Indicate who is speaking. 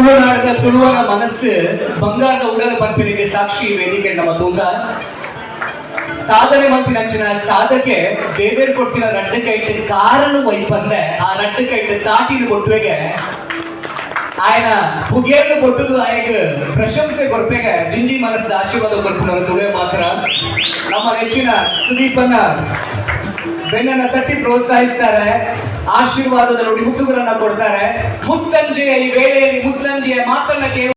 Speaker 1: ತುಳುನಾಡದ ತುಳುವನ ಮನಸ್ಸು ಬಂಗಾರದ ಉಡಲ ಪಂಪಿನಿಗೆ ಸಾಕ್ಷಿ ವೇದಿಕೆ ನಮ್ಮ ತೂಕ ಸಾಧನೆ ಮಂತಿ ನಂಚಿನ ಸಾಧಕೆ ದೇವೇರು ಕೊಡ್ತಿನ ರಡ್ಡಕ್ಕೆ ಇಟ್ಟು ಕಾರಣ ವೈಪಂದೆ ಆ ರಡ್ಡಕ್ಕೆ ಇಟ್ಟು ತಾಟಿನ ಕೊಟ್ಟುವೆಗೆ ఆయన ಪುಗೇಲು ಕೊಟ್ಟದು ఆయనకు ಪ್ರಶಂಸೆ ಕೊಡ್ಬೇಕೆ ಜಿಂಜಿ ಮನಸ್ಸು ಆಶೀರ್ವಾದ ಕೊಡ್ಕೊಂಡು ತುಳೆ ಮಾತ್ರ ನಮ್ಮ ನೆಚ್ಚಿನ ಸುದೀಪನ್ನ ಬೆನ್ನನ್ನ ತಟ್ಟಿ ಪ್ರೋತ್ಸಾಹಿಸ್ತಾರೆ ಆಶೀರ್ವಾದದ ನುಡಿ ಮುಟ್ಟುಗಳನ್ನ ಕೊಡ್ತಾರೆ. ಮುಸ್ಸಂಜೆಯ ಈ ವೇಳೆಯಲ್ಲಿ ಮುಸ್ಸಂಜೆಯ ಮಾತನ್ನ ಕೇಳಿ